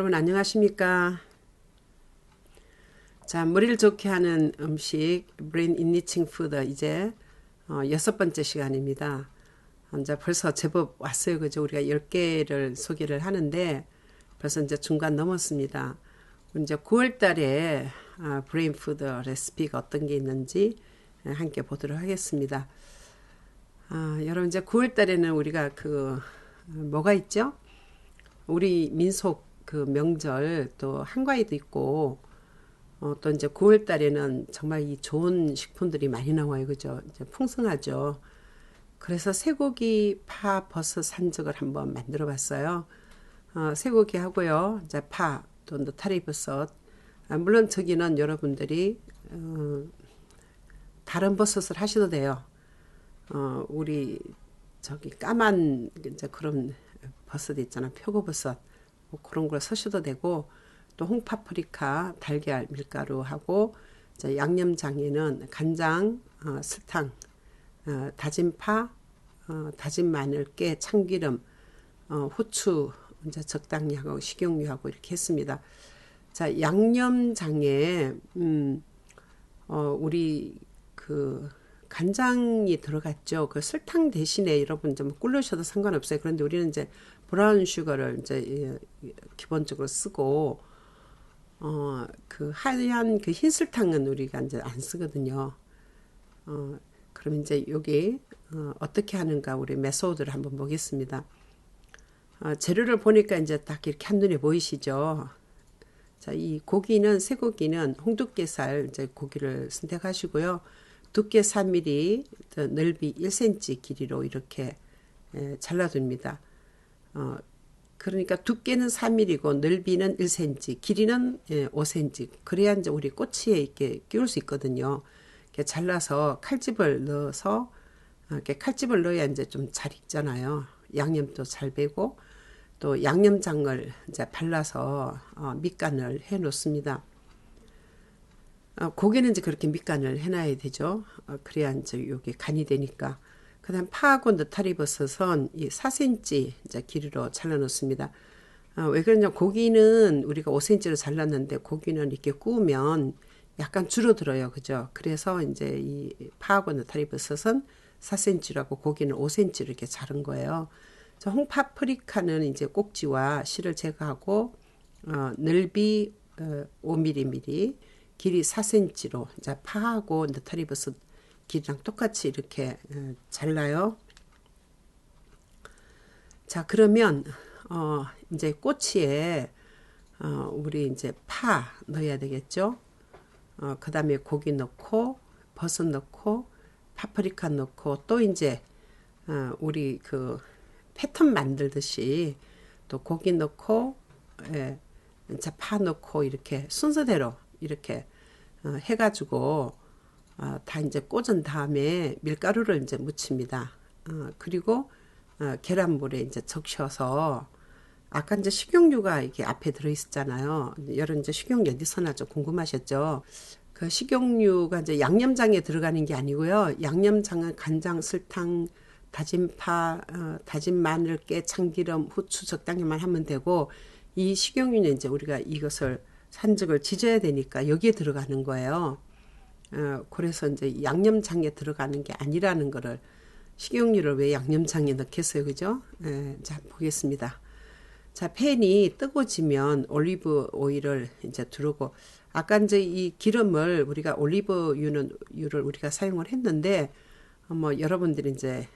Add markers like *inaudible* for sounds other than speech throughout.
여러분 안녕하십니까? 자, 머리를 좋게 하는 음식 브레인 인니칭 푸드 이제 어, 여섯 번째 시간입니다. 이제 벌써 제법 왔어요. 그죠? 우리가 10개를 소개를 하는데 벌써 이제 중간 넘었습니다. 이제 9월 달에 아, 브레인 푸드 레시피가 어떤 게 있는지 함께 보도록 하겠습니다. 아, 여러분 이제 9월 달에는 우리가 그 뭐가 있죠? 우리 민속 그 명절 또 한가위도 있고 어, 또 이제 9월 달에는 정말 이 좋은 식품들이 많이 나와요. 그죠? 이제 풍성하죠. 그래서 쇠고기, 파, 버섯 산적을 한번 만들어 봤어요. 어, 쇠고기 하고요. 이제 파, 또 느타리 버섯. 아, 물론 저기는 여러분들이 어, 다른 버섯을 하셔도 돼요. 어, 우리 저기 까만 이제 그런 버섯 있잖아. 표고버섯. 뭐 그런 걸 쓰셔도 되고 또 홍파프리카, 달걀, 밀가루하고 양념장에는 간장, 어, 설탕, 어, 다진 파, 어, 다진 마늘, 깨, 참기름, 어, 후추 이제 적당히 하고 식용유하고 이렇게 했습니다. 자 양념장에 음, 어, 우리 그 간장이 들어갔죠. 그 설탕 대신에 여러분 좀 꿀르셔도 상관없어요. 그런데 우리는 이제 브라운 슈거를 이제 기본적으로 쓰고 어, 그 하얀 그 흰설탕은 우리가 이제 안 쓰거든요. 어, 그럼 이제 여기 어, 어떻게 하는가 우리 메소드를 한번 보겠습니다. 어, 재료를 보니까 이제 딱 이렇게 한눈에 보이시죠? 자, 이 고기는 쇠고기는 홍두깨살 이제 고기를 선택하시고요. 두께 3mm, 넓이 1cm 길이로 이렇게 에, 잘라둡니다. 어, 그러니까 두께는 3mm고 넓이는 1cm, 길이는 5cm. 예, 그래야 이제 우리 꼬치에 이렇게 끼울 수 있거든요. 이렇게 잘라서 칼집을 넣어서 어, 이렇게 칼집을 넣어야 이제 좀 잘 익잖아요. 양념도 잘 배고 또 양념장을 이제 발라서 어, 밑간을 해 놓습니다. 어, 고기는 이제 그렇게 밑간을 해놔야 되죠. 그래야 이제 요게 간이 되니까. 그 다음 파하고 느타리 버섯은 이 4cm 이제 길이로 잘라 놓습니다. 아, 왜 그러냐 고기는 우리가 5cm로 잘랐는데 고기는 이렇게 구우면 약간 줄어들어요. 그죠? 그래서 이제 이 파하고 느타리 버섯은 4cm라고 고기는 5cm로 이렇게 자른 거예요. 저 홍파프리카는 이제 꼭지와 실을 제거하고 어, 넓이 어, 5mm, 길이 4cm로 이제 파하고 느타리 버섯 길이랑 똑같이 이렇게 어, 잘라요. 자 그러면 어 이제 꼬치에 어 우리 이제 파 넣어야 되겠죠. 어 그 다음에 고기 넣고 버섯 넣고 파프리카 넣고 또 이제 어 우리 그 패턴 만들듯이 또 고기 넣고 예, 파 넣고 이렇게 순서대로 이렇게 어, 해가지고 어, 다 이제 꽂은 다음에 밀가루를 이제 묻힙니다. 어, 그리고 어, 계란물에 이제 적셔서 아까 이제 식용유가 이게 앞에 들어 있었잖아요. 여러분 이제 식용유 어디서 나죠? 궁금하셨죠? 그 식용유가 이제 양념장에 들어가는 게 아니고요. 양념장은 간장, 설탕, 다진 파, 어, 다진 마늘, 깨, 참기름, 후추 적당히만 하면 되고 이 식용유는 이제 우리가 이것을 산적을 지져야 되니까 여기에 들어가는 거예요. 어, 그래서 이제 양념장에 들어가는 게 아니라는 거를 식용유를 왜 양념장에 넣겠어요, 그죠? 예, 자 보겠습니다. 자 팬이 뜨거워지면 올리브 오일을 이제 두르고 아까 이제 이 기름을 우리가 올리브 유는 유를 우리가 사용을 했는데 어, 뭐 여러분들이 이제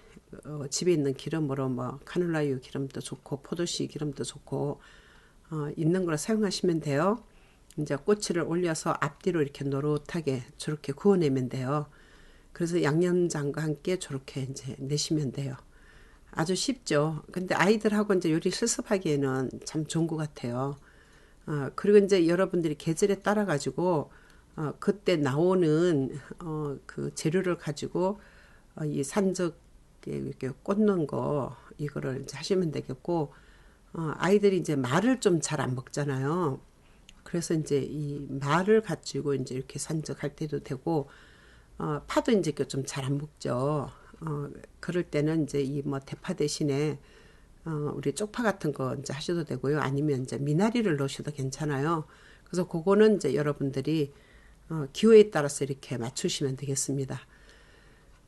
어, 집에 있는 기름으로 뭐 카놀라유 기름도 좋고 포도씨 기름도 좋고 어, 있는 걸 사용하시면 돼요. 이제 꼬치를 올려서 앞뒤로 이렇게 노릇하게 저렇게 구워내면 돼요. 그래서 양념장과 함께 저렇게 이제 내시면 돼요. 아주 쉽죠. 근데 아이들하고 이제 요리 실습하기에는 참 좋은 것 같아요. 어, 그리고 이제 여러분들이 계절에 따라 가지고 어, 그때 나오는 어, 그 재료를 가지고 어, 이 산적 이렇게 꽂는 거 이거를 이제 하시면 되겠고 어, 아이들이 이제 말을 좀 잘 안 먹잖아요. 그래서 이제 이 말을 가지고 이제 이렇게 산적할 때도 되고 어, 파도 이제 좀 잘 안 먹죠. 어, 그럴 때는 이제 이 뭐 대파 대신에 어, 우리 쪽파 같은 거 이제 하셔도 되고요. 아니면 이제 미나리를 넣으셔도 괜찮아요. 그래서 그거는 이제 여러분들이 어, 기호에 따라서 이렇게 맞추시면 되겠습니다.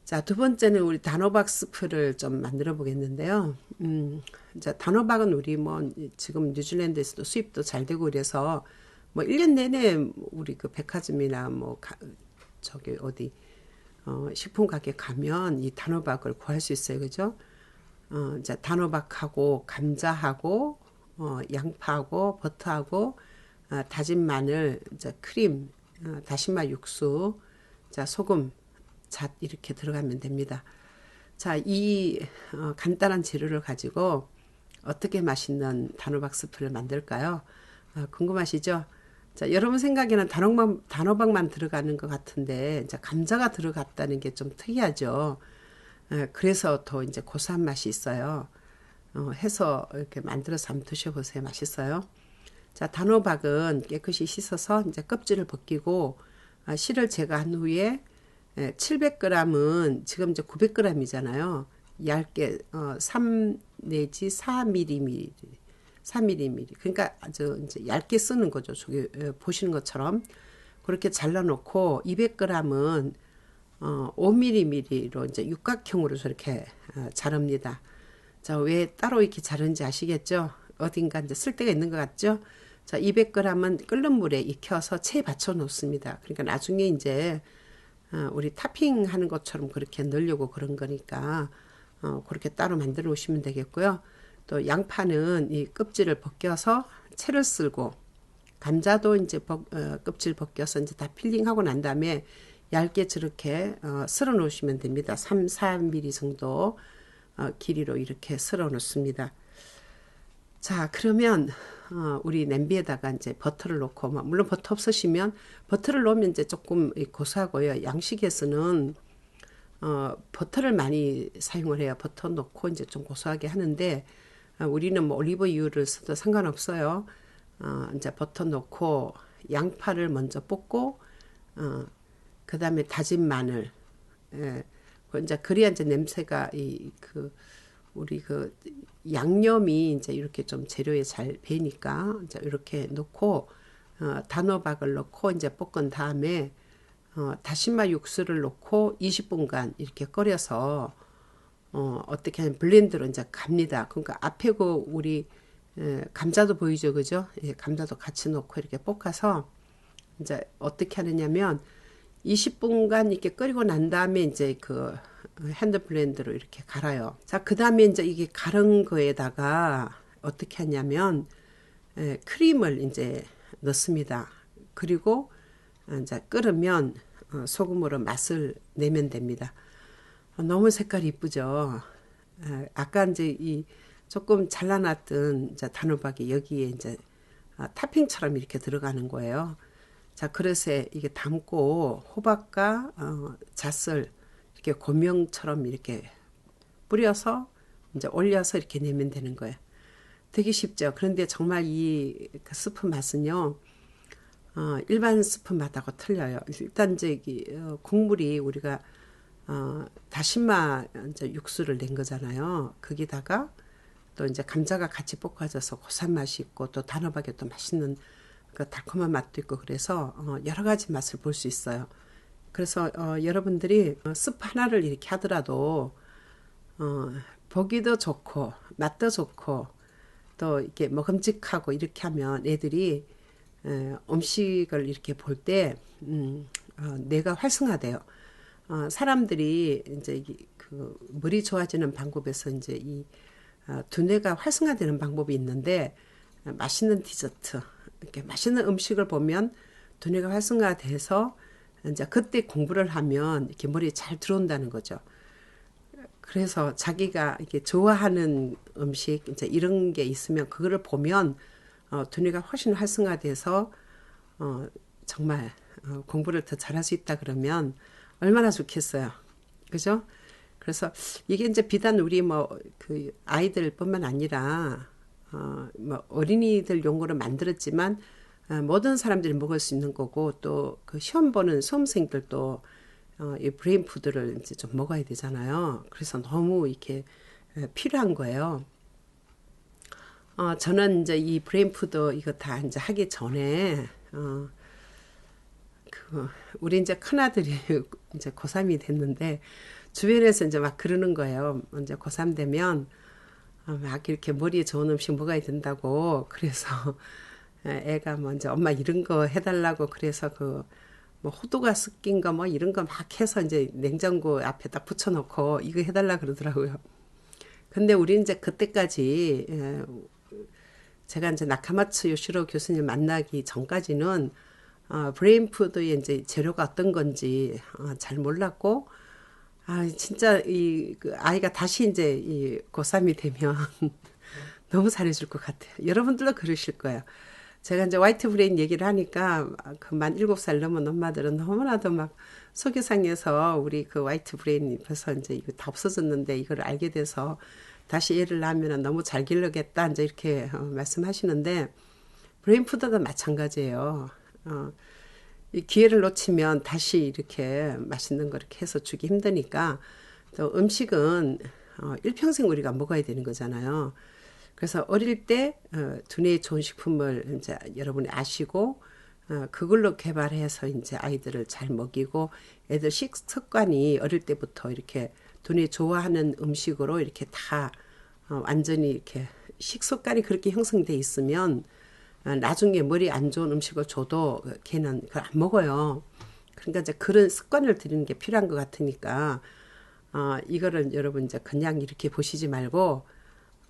자, 두 번째는 우리 단호박 스프를 좀 만들어 보겠는데요. 음, 이제 단호박은 우리 뭐 지금 뉴질랜드에서도 수입도 잘 되고 그래서 뭐 1년 내내 우리 그 백화점이나 뭐 가, 저기 어디 어, 식품 가게 가면 이 단호박을 구할 수 있어요. 그죠? 어, 이제 단호박하고 감자하고 어, 양파하고 버터하고 어, 다진 마늘, 이제 크림, 어, 다시마 육수, 자 소금, 잣 이렇게 들어가면 됩니다. 자, 이 어, 간단한 재료를 가지고 어떻게 맛있는 단호박 스프를 만들까요? 어, 궁금하시죠? 자, 여러분 생각에는 단호박, 단호박만 들어가는 것 같은데, 이제 감자가 들어갔다는 게 좀 특이하죠. 에, 그래서 더 이제 고소한 맛이 있어요. 어, 해서 이렇게 만들어서 한번 드셔보세요. 맛있어요. 자, 단호박은 깨끗이 씻어서 이제 껍질을 벗기고, 아, 실을 제거한 후에 700g은 지금 이제 900g이잖아요. 얇게 어, 3 내지 4mm, 4mm. 그러니까 아주 이제 얇게 쓰는 거죠. 저기 보시는 것처럼 그렇게 잘라놓고 200g은 어, 5mm로 이제 육각형으로 저렇게 어, 자릅니다. 자, 왜 따로 이렇게 자른지 아시겠죠? 어딘가 이제 쓸 데가 있는 것 같죠? 자, 200g은 끓는 물에 익혀서 체에 받쳐 놓습니다. 그러니까 나중에 이제 어, 우리 타핑 하는 것처럼 그렇게 넣으려고 그런 거니까 어, 그렇게 따로 만들어 오시면 되겠고요. 또 양파는 이 껍질을 벗겨서 채를 쓸고 감자도 이제 벗, 어, 껍질 벗겨서 이제 다 필링하고 난 다음에 얇게 저렇게 어, 썰어 놓으시면 됩니다. 3, 4mm 정도 어, 길이로 이렇게 썰어 놓습니다. 자, 그러면 어, 우리 냄비에다가 이제 버터를 넣고, 뭐, 물론 버터 없으시면 버터를 넣으면 이제 조금 고소하고요. 양식에서는 어, 버터를 많이 사용을 해요. 버터 넣고 이제 좀 고소하게 하는데 어, 우리는 뭐 올리브유를 써도 상관없어요. 어, 이제 버터 넣고 양파를 먼저 볶고 어, 그 다음에 다진 마늘. 예. 그 이제 그래야 이제 냄새가 이 그 우리 그 양념이 이제 이렇게 좀 재료에 잘 배니까 이제 이렇게 넣고 어, 단호박을 넣고 이제 볶은 다음에 어, 다시마 육수를 넣고 20분간 이렇게 끓여서 어, 어떻게 하면 블렌드로 이제 갑니다. 그러니까 앞에 그 우리 에, 감자도 보이죠, 그죠? 예, 감자도 같이 넣고 이렇게 볶아서 이제 어떻게 하느냐면 20분간 이렇게 끓이고 난 다음에 이제 그 핸드 블렌드로 이렇게 갈아요. 자, 그 다음에 이제 이게 갈은 거에다가 어떻게 하냐면 에, 크림을 이제 넣습니다. 그리고 이제 끓으면 어, 소금으로 맛을 내면 됩니다. 어, 너무 색깔이 이쁘죠. 에, 아까 이제 이 조금 잘라놨던 이제 단호박이 여기에 이제 아, 타핑처럼 이렇게 들어가는 거예요. 자, 그릇에 이게 담고 호박과 어, 잣을 이렇게 고명처럼 이렇게 뿌려서 이제 올려서 이렇게 내면 되는 거예요. 되게 쉽죠. 그런데 정말 이그 스프 맛은요, 어, 일반 스프 맛하고 틀려요. 일단 이제 어, 국물이 우리가 어, 다시마 이제 육수를 낸 거잖아요. 거기다가 또 이제 감자가 같이 볶아져서 고소한 맛이 있고 또 단호박에 또 맛있는 그 달콤한 맛도 있고 그래서 어, 여러 가지 맛을 볼 수 있어요. 그래서 어, 여러분들이 어, 스프 하나를 이렇게 하더라도 어, 보기도 좋고 맛도 좋고 또 이렇게 먹음직하고 이렇게 하면 애들이 에, 음식을 이렇게 볼때 음, 어, 뇌가 활성화돼요. 어, 사람들이 이제 그 머리 좋아지는 방법에서 이제 이 어, 두뇌가 활성화되는 방법이 있는데 어, 맛있는 디저트 이렇게 맛있는 음식을 보면 두뇌가 활성화돼서 이제 그때 공부를 하면 이렇게 머리에 잘 들어온다는 거죠. 그래서 자기가 이렇게 좋아하는 음식 이제 이런 게 있으면 그거를 보면 어, 두뇌가 훨씬 활성화돼서 어, 정말 어, 공부를 더 잘할 수 있다 그러면 얼마나 좋겠어요. 그죠? 그래서 이게 이제 비단 우리 뭐 그 아이들뿐만 아니라 어, 뭐 어린이들 용어로 만들었지만 어, 모든 사람들이 먹을 수 있는 거고 또 그 시험 보는 수험생들도 어, 이 브레인 푸드를 이제 좀 먹어야 되잖아요. 그래서 너무 이렇게 필요한 거예요. 어, 저는 이제 이 브레인 푸드 이거 다 이제 하기 전에, 어, 그, 우리 이제 큰 아들이 *laughs* 이제 고3이 됐는데, 주변에서 이제 막 그러는 거예요. 이제 고3 되면, 어, 막 이렇게 머리에 좋은 음식 먹어야 된다고. *laughs* 그래서, 애가 먼저 엄마 이런 거 해달라고 그래서 그, 뭐 호두가 섞인 거 뭐 이런 거 막 해서 이제 냉장고 앞에 딱 붙여놓고 이거 해달라 그러더라고요. 근데 우리 이제 그때까지 예, 제가 이제 나카마츠 요시로 교수님 만나기 전까지는 어, 브레인푸드의 이제 재료가 어떤 건지 어, 잘 몰랐고 아 진짜 이 그 아이가 다시 이제 이 고3이 되면 *laughs* 너무 잘해줄 것 같아요. 여러분들도 그러실 거예요. 제가 이제 화이트 브레인 얘기를 하니까 그만 일곱 살 넘은 엄마들은 너무나도 막 소개상에서 우리 그 화이트 브레인 벌써 이제 이거 다 없어졌는데 이걸 알게 돼서 다시 애를 낳으면 너무 잘 길러겠다 이제 이렇게 어, 말씀하시는데 브레인 푸드도 마찬가지예요. 어, 이 기회를 놓치면 다시 이렇게 맛있는 거 이렇게 해서 주기 힘드니까 또 음식은 어, 일평생 우리가 먹어야 되는 거잖아요. 그래서 어릴 때 어, 두뇌에 좋은 식품을 이제 여러분이 아시고 어, 그걸로 개발해서 이제 아이들을 잘 먹이고 애들 식습관이 어릴 때부터 이렇게 두뇌 좋아하는 음식으로 이렇게 다 어, 완전히 이렇게 식습관이 그렇게 형성돼 있으면 어, 나중에 머리 안 좋은 음식을 줘도 걔는 그걸 안 먹어요. 그러니까 이제 그런 습관을 들이는 게 필요한 것 같으니까 어, 이거를 여러분 이제 그냥 이렇게 보시지 말고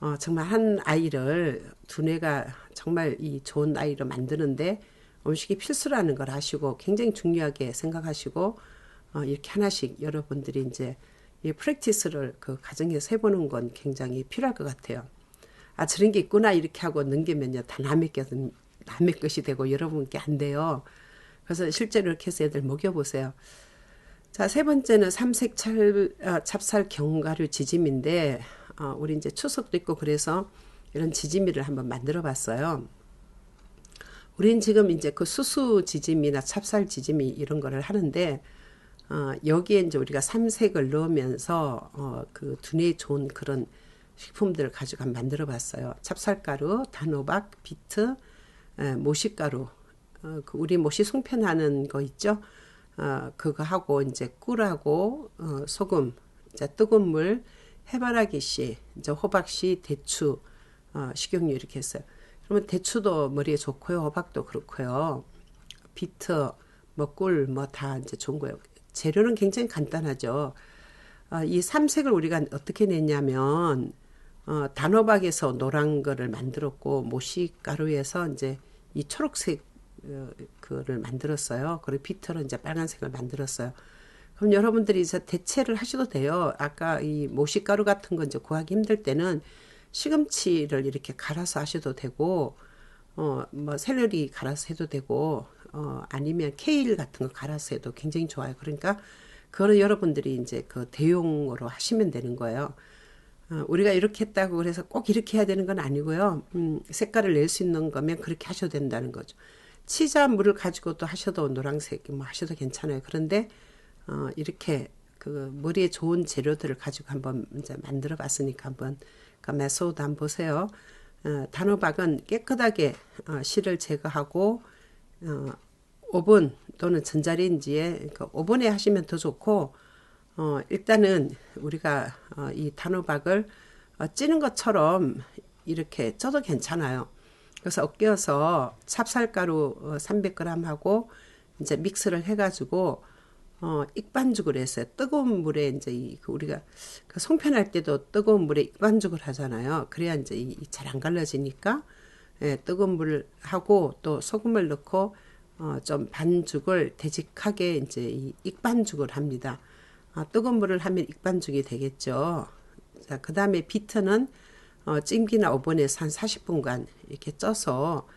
어, 정말 한 아이를 두뇌가 정말 이 좋은 아이로 만드는데 음식이 필수라는 걸 아시고 굉장히 중요하게 생각하시고 어, 이렇게 하나씩 여러분들이 이제 이 프랙티스를 그 가정에서 해보는 건 굉장히 필요할 것 같아요. 아 저런 게 있구나 이렇게 하고 넘기면요 다 남의 것 남의 것이 되고 여러분께 안 돼요. 그래서 실제로 이렇게 해서 애들 먹여보세요. 자, 세 번째는 삼색 찰, 아, 찹쌀 견과류 지짐인데, 어, 우리 이제 추석도 있고 그래서 이런 지짐이를 한번 만들어 봤어요. 우린 지금 이제 그 수수 지짐이나 찹쌀 지짐이 이런 거를 하는데, 어, 여기에 이제 우리가 삼색을 넣으면서, 어, 그 두뇌에 좋은 그런 식품들을 가지고 한번 만들어 봤어요. 찹쌀가루, 단호박, 비트, 에, 모시가루, 어, 그 우리 모시 송편하는 거 있죠? 어, 그거 하고 이제 꿀하고, 어, 소금, 이제 뜨거운 물, 해바라기 씨, 이제 호박 씨, 대추, 어, 식용유 이렇게 했어요. 그러면 대추도 머리에 좋고요. 호박도 그렇고요. 비트, 뭐 꿀, 뭐 다 이제 좋은 거예요. 재료는 굉장히 간단하죠. 어, 이 삼색을 우리가 어떻게 냈냐면, 어, 단호박에서 노란 거를 만들었고, 모시가루에서 이제 이 초록색, 어, 그를 만들었어요. 그리고 비트로 이제 빨간색을 만들었어요. 그럼 여러분들이 이제 대체를 하셔도 돼요. 아까 이 모시가루 같은 거 이제 구하기 힘들 때는 시금치를 이렇게 갈아서 하셔도 되고, 어, 뭐, 샐러리 갈아서 해도 되고, 어, 아니면 케일 같은 거 갈아서 해도 굉장히 좋아요. 그러니까, 그거는 여러분들이 이제 그 대용으로 하시면 되는 거예요. 어, 우리가 이렇게 했다고 그래서 꼭 이렇게 해야 되는 건 아니고요. 음, 색깔을 낼 수 있는 거면 그렇게 하셔도 된다는 거죠. 치자 물을 가지고도 하셔도 노란색 뭐 하셔도 괜찮아요. 그런데 어, 이렇게 그 머리에 좋은 재료들을 가지고 한번 이제 만들어 봤으니까 한번 그 메소드 한번 보세요. 어, 단호박은 깨끗하게 어, 실을 제거하고 어, 오븐 또는 전자레인지에 그 오븐에 하시면 더 좋고 어, 일단은 우리가 어, 이 단호박을 어, 찌는 것처럼 이렇게 쪄도 괜찮아요. 그래서 엎겨서 찹쌀가루 300g 어, 하고 이제 믹스를 해가지고 어, 익반죽을 했어요. 뜨거운 물에 이제 이, 그 우리가 그 송편할 때도 뜨거운 물에 익반죽을 하잖아요. 그래야 이제 잘 안 갈라지니까 예, 뜨거운 물을 하고 또 소금을 넣고 어, 좀 반죽을 되직하게 이제 이 익반죽을 합니다. 아, 뜨거운 물을 하면 익반죽이 되겠죠. 자, 그 다음에 비트는 어, 찜기나 오븐에서 한 40분간 이렇게 쪄서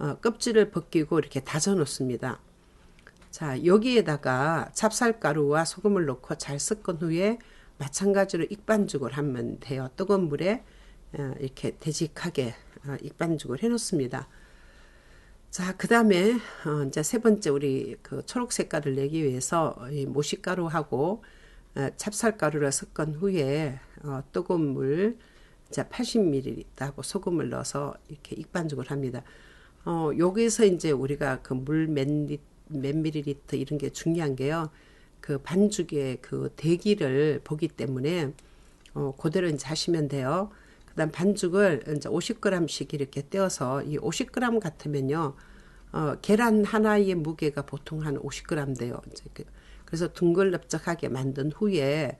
어, 껍질을 벗기고 이렇게 다져 놓습니다. 자, 여기에다가 찹쌀가루와 소금을 넣고 잘 섞은 후에 마찬가지로 익반죽을 하면 돼요. 뜨거운 물에 어, 이렇게 되직하게 어, 익반죽을 해 놓습니다. 자, 그 다음에, 어, 이제 세 번째, 우리 그 초록 색깔을 내기 위해서 이 모시가루하고 찹쌀가루를 섞은 후에 뜨거운 물, 이제 80ml하고 소금을 넣어서 이렇게 익반죽을 합니다. 어, 여기서 이제 우리가 그물몇 밀리리터 이런 게 중요한 게요. 그 반죽의 그 대기를 보기 때문에 어, 그대로 이제 하시면 돼요. 그다음 반죽을 이제 50g씩 이렇게 떼어서 이 50g 같으면요. 어, 계란 하나의 무게가 보통 한 50g 돼요. 이제 그, 그래서 둥글넓적하게 만든 후에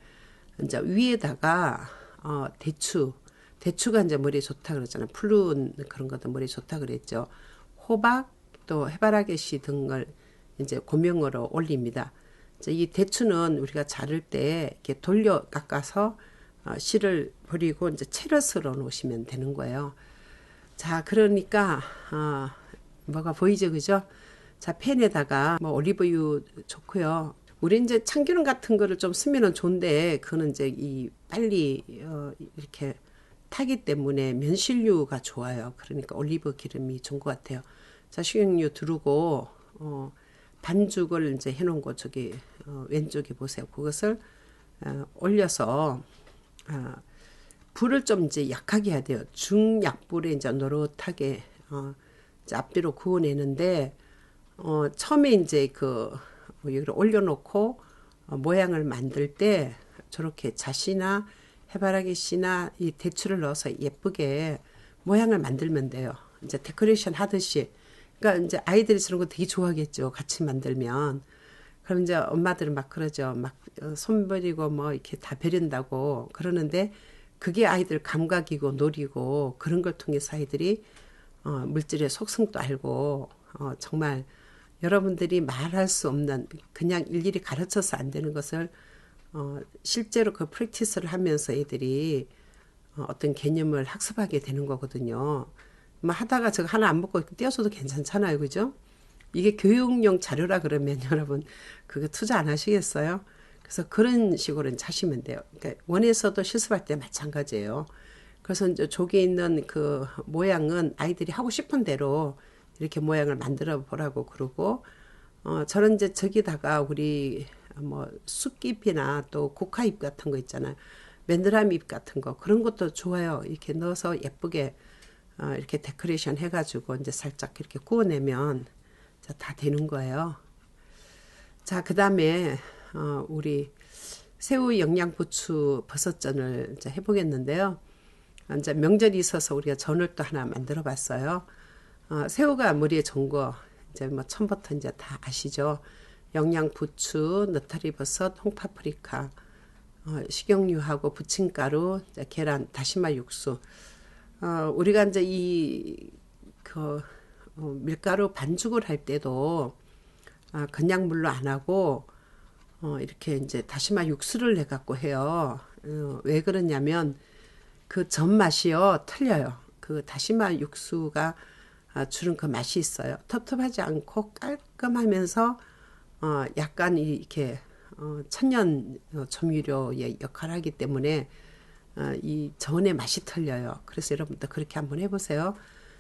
이제 위에다가 어, 대추, 대추가 이제 머리에 좋다 그러잖아요. 푸른 그런 것도 머리에 좋다 그랬죠. 호박 또 해바라기씨 등을 이제 고명으로 올립니다. 이제 이 대추는 우리가 자를 때 이렇게 돌려 깎아서 어, 씨를 버리고 이제 채를 썰어 놓으시면 되는 거예요. 자, 그러니까 어, 뭐가 보이죠, 그죠? 자, 팬에다가 뭐 올리브유 좋고요. 우리 이제 참기름 같은 거를 좀 쓰면은 좋은데 그거는 이제 이 빨리 어, 이렇게 타기 때문에 면실류가 좋아요. 그러니까 올리브 기름이 좋은 것 같아요. 자, 식용유 두르고 어, 반죽을 이제 해놓은 거 저기 어, 왼쪽에 보세요. 그것을 어, 올려서 어, 불을 좀 이제 약하게 해야 돼요. 중약불에 이제 노릇하게 어, 이제 앞뒤로 구워내는데 어, 처음에 이제 그 여기를 올려놓고 어, 모양을 만들 때 저렇게 자시나 해바라기 씨나 이 대추를 넣어서 예쁘게 모양을 만들면 돼요. 이제 데코레이션 하듯이. 그러니까 이제 아이들이 저런 거 되게 좋아하겠죠. 같이 만들면. 그럼 이제 엄마들은 막 그러죠. 막 어, 손버리고 뭐 이렇게 다 베린다고 그러는데 그게 아이들 감각이고 놀이고 그런 걸 통해서 아이들이 어, 물질의 속성도 알고 어, 정말 여러분들이 말할 수 없는 그냥 일일이 가르쳐서 안 되는 것을 어, 실제로 그 프랙티스를 하면서 애들이 어, 어떤 개념을 학습하게 되는 거거든요. 뭐 하다가 저거 하나 안 먹고 띄어서도 괜찮잖아요. 그죠? 이게 교육용 자료라 그러면 *laughs* 여러분 그거 투자 안 하시겠어요? 그래서 그런 식으로 하시면 돼요. 그러니까 원에서도 실습할 때 마찬가지예요. 그래서 이제 저기 있는 그 모양은 아이들이 하고 싶은 대로 이렇게 모양을 만들어 보라고 그러고 어 저런 이제 저기다가 우리 뭐 쑥잎이나 또 국화잎 같은 거 있잖아요. 맨드라미잎 같은 거 그런 것도 좋아요. 이렇게 넣어서 예쁘게 어 이렇게 데코레이션 해가지고 이제 살짝 이렇게 구워내면 다 되는 거예요. 자, 그 다음에 어 우리 새우 영양부추 버섯전을 이제 해보겠는데요. 이제 명절이 있어서 우리가 전을 또 하나 만들어 봤어요. 어, 새우가 머리에 좋은 거 이제 뭐 처음부터 이제 다 아시죠. 영양 부추, 느타리 버섯, 홍파프리카, 어, 식용유하고 부침가루, 계란, 다시마 육수. 어, 우리가 이제 이그 어, 밀가루 반죽을 할 때도 아, 그냥 물로 안 하고 어, 이렇게 이제 다시마 육수를 내 갖고 해요. 어, 왜 그러냐면 그 전 맛이요 틀려요. 그 다시마 육수가 아, 주는 그 맛이 있어요. 텁텁하지 않고 깔끔하면서 어, 약간 이렇게 어, 천연 조미료의 역할을 하기 때문에 어, 이 전의 맛이 틀려요. 그래서 여러분도 그렇게 한번 해보세요.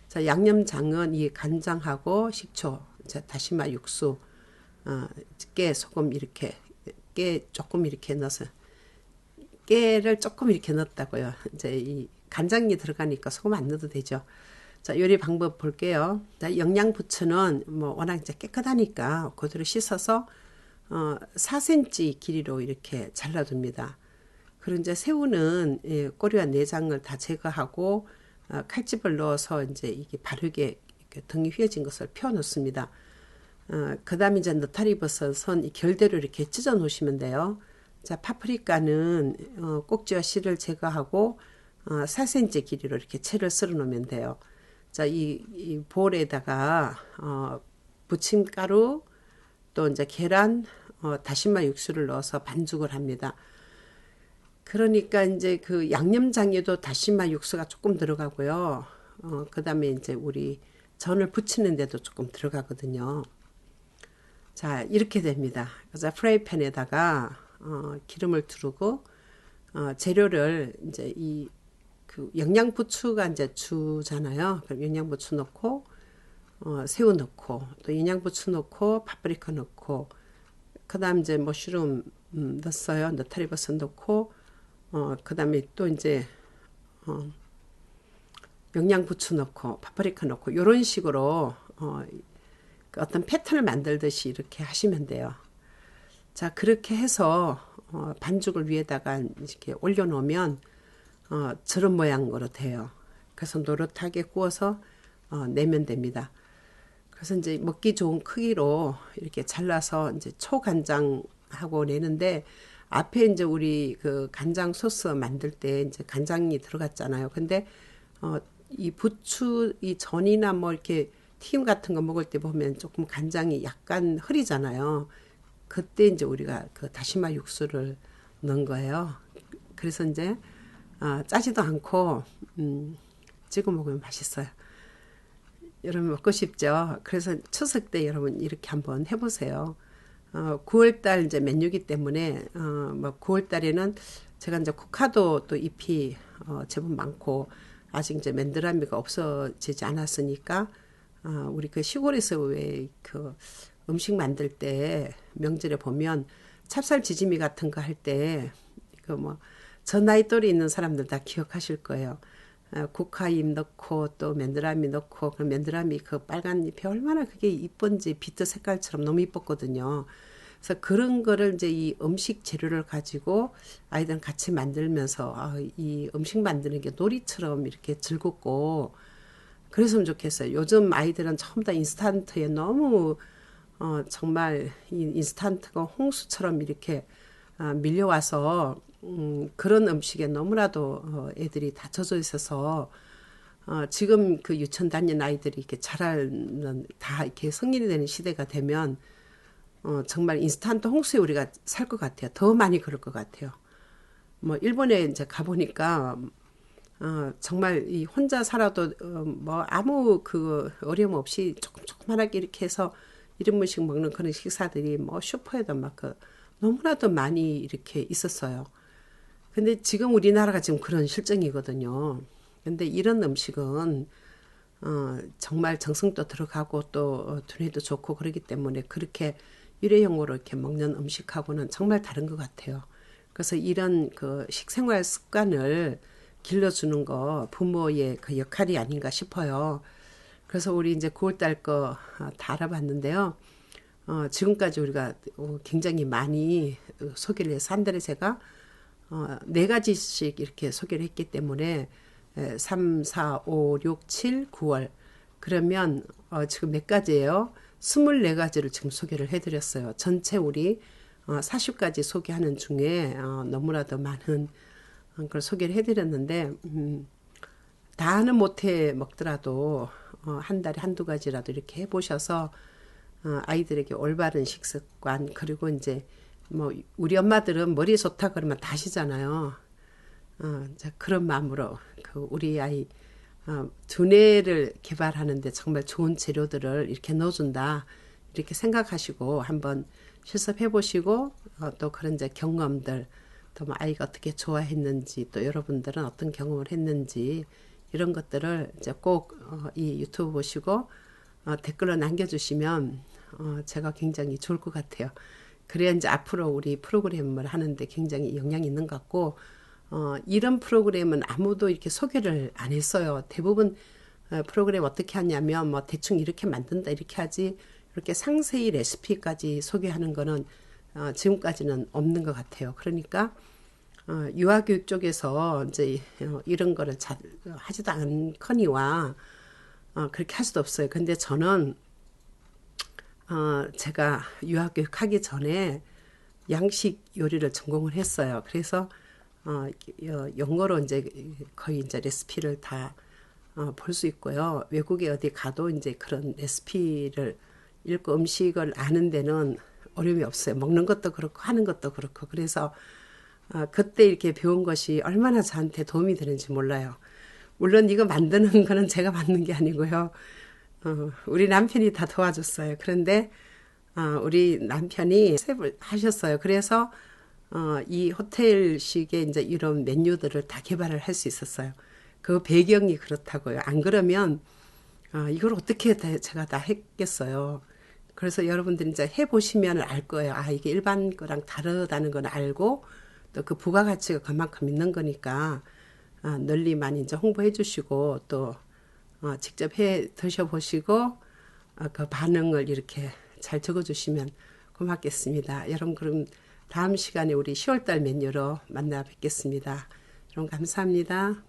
자, 양념장은 이 간장하고 식초, 자, 다시마 육수, 어, 깨, 소금 이렇게, 깨 조금 이렇게 넣어서, 깨를 조금 이렇게 넣었다고요. 이제 이 간장이 들어가니까 소금 안 넣어도 되죠. 자, 요리 방법 볼게요. 자, 영양부추는 뭐 워낙 이제 깨끗하니까 그대로 씻어서 어, 4cm 길이로 이렇게 잘라둡니다. 그리고 이제 새우는 예, 꼬리와 내장을 다 제거하고 어, 칼집을 넣어서 이제 이게 바르게 등이 휘어진 것을 펴 놓습니다. 어, 그 다음에 이제 느타리 버섯은 이 결대로 이렇게 찢어 놓으시면 돼요. 자, 파프리카는 어, 꼭지와 씨를 제거하고 어, 4cm 길이로 이렇게 채를 썰어 놓으면 돼요. 자, 이, 이 볼에다가 어, 부침가루 또 이제 계란, 어, 다시마 육수를 넣어서 반죽을 합니다. 그러니까 이제 그 양념장에도 다시마 육수가 조금 들어가고요. 어, 그 다음에 이제 우리 전을 부치는데도 조금 들어가거든요. 자, 이렇게 됩니다. 그래서 프라이팬에다가 어, 기름을 두르고 어, 재료를 이제 이 그 영양부추가 이제 주잖아요. 그럼 영양부추 넣고 어, 새우 넣고 또 영양부추 넣고 파프리카 넣고 그다음 이제 머쉬룸 음, 넣었어요. 느타리버섯 넣고 어, 그 다음에 또 이제, 어, 영양부추 넣고 파프리카 넣고 이런 식으로 어, 그 어떤 패턴을 만들듯이 이렇게 하시면 돼요. 자 그렇게 해서 어, 반죽을 위에다가 이렇게 올려놓으면 어, 저런 모양으로 돼요. 그래서 노릇하게 구워서 어, 내면 됩니다. 그래서 이제 먹기 좋은 크기로 이렇게 잘라서 이제 초간장하고 내는데 앞에 이제 우리 그 간장 소스 만들 때 이제 간장이 들어갔잖아요. 근데 어, 이 부추 이 전이나 뭐 이렇게 튀김 같은 거 먹을 때 보면 조금 간장이 약간 흐리잖아요. 그때 이제 우리가 그 다시마 육수를 넣은 거예요. 그래서 이제 아, 짜지도 않고 음, 찍어 먹으면 맛있어요. 여러분 먹고 싶죠? 그래서 추석 때 여러분 이렇게 한번 해보세요. 어, 9월달 이제 맨유기 때문에 어, 뭐 9월달에는 제가 이제 코카도 또 잎이 어, 제법 많고 아직 이제 맨드라미가 없어지지 않았으니까 어, 우리 그 시골에서 왜 그 음식 만들 때 명절에 보면 찹쌀 지짐이 같은 거 할 때 그 뭐 저 나이 또래 있는 사람들 다 기억하실 거예요. 어, 국화잎 넣고 또 맨드라미 넣고 그 맨드라미 그 빨간 잎이 얼마나 그게 이쁜지 비트 색깔처럼 너무 이뻤거든요. 그래서 그런 거를 이제 이 음식 재료를 가지고 아이들은 같이 만들면서 아, 이 음식 만드는 게 놀이처럼 이렇게 즐겁고 그랬으면 좋겠어요. 요즘 아이들은 전부 다 인스턴트에 너무 어, 정말 이 인스턴트가 홍수처럼 이렇게 아, 밀려와서 음, 그런 음식에 너무나도 어, 애들이 다 젖어 있어서 어, 지금 그 유치원 다니는 아이들이 이렇게 자라는 다 이렇게 성인이 되는 시대가 되면 어, 정말 인스턴트 홍수에 우리가 살 것 같아요. 더 많이 그럴 것 같아요. 뭐 일본에 이제 가보니까 어, 정말 이 혼자 살아도 어, 뭐 아무 그 어려움 없이 조금 조그만하게 이렇게 해서 이런 음식 먹는 그런 식사들이 뭐 슈퍼에도 막 그 너무나도 많이 이렇게 있었어요. 근데 지금 우리나라가 지금 그런 실정이거든요. 근데 이런 음식은 어, 정말 정성도 들어가고 또 어, 두뇌도 좋고 그러기 때문에 그렇게 일회용으로 이렇게 먹는 음식하고는 정말 다른 것 같아요. 그래서 이런 그 식생활 습관을 길러주는 거 부모의 그 역할이 아닌가 싶어요. 그래서 우리 이제 9월달 거다 어, 알아봤는데요. 어, 지금까지 우리가 어, 굉장히 많이 소개를 해서 한 달에 제가 어, 네 가지씩 이렇게 소개를 했기 때문에 3, 4, 5, 6, 7, 9월 그러면 어, 지금 몇 가지예요? 24가지를 지금 소개를 해드렸어요. 전체 우리 어, 40가지 소개하는 중에 어, 너무나도 많은 걸 소개를 해드렸는데 음, 다는 못해 먹더라도 어, 한 달에 한두 가지라도 이렇게 해보셔서 어, 아이들에게 올바른 식습관 그리고 이제 뭐 우리 엄마들은 머리 좋다 그러면 다시잖아요. 어, 자, 그런 마음으로 그 우리 아이 어, 두뇌를 개발하는데 정말 좋은 재료들을 이렇게 넣어준다 이렇게 생각하시고 한번 실습해 보시고 어, 또 그런 이제 경험들 또 뭐 아이가 어떻게 좋아했는지 또 여러분들은 어떤 경험을 했는지 이런 것들을 이제 꼭이 어, 유튜브 보시고 어, 댓글로 남겨주시면 어, 제가 굉장히 좋을 것 같아요. 그래야 이제 앞으로 우리 프로그램을 하는데 굉장히 영향이 있는 것 같고, 어, 이런 프로그램은 아무도 이렇게 소개를 안 했어요. 대부분 어, 프로그램 어떻게 하냐면 뭐 대충 이렇게 만든다 이렇게 하지 이렇게 상세히 레시피까지 소개하는 거는 어, 지금까지는 없는 것 같아요. 그러니까 어, 유아교육 쪽에서 이제 어, 이런 거를 잘 하지도 않거니와 어, 그렇게 할 수도 없어요. 근데 저는 어, 제가 유학 교육 하기 전에 양식 요리를 전공을 했어요. 그래서 어, 영어로 이제 거의 이제 레시피를 다 어, 볼수 있고요. 외국에 어디 가도 이제 그런 레시피를 읽고 음식을 아는 데는 어려움이 없어요. 먹는 것도 그렇고 하는 것도 그렇고 그래서 어, 그때 이렇게 배운 것이 얼마나 저한테 도움이 되는지 몰라요. 물론 이거 만드는 *laughs* 거는 제가 만든 게 아니고요. 어, 우리 남편이 다 도와줬어요. 그런데 어, 우리 남편이 세을 하셨어요. 그래서 어, 이 호텔식의 이제 이런 메뉴들을 다 개발을 할 수 있었어요. 그 배경이 그렇다고요. 안 그러면 어, 이걸 어떻게 다, 제가 다 했겠어요. 그래서 여러분들이 이제 해보시면 알 거예요. 아, 이게 일반 거랑 다르다는 건 알고 또 그 부가가치가 그만큼 있는 거니까 아, 널리 많이 이제 홍보해 주시고 또 어, 직접 해 드셔보시고 어, 그 반응을 이렇게 잘 적어주시면 고맙겠습니다. 여러분 그럼 다음 시간에 우리 10월달 메뉴로 만나 뵙겠습니다. 여러분 감사합니다.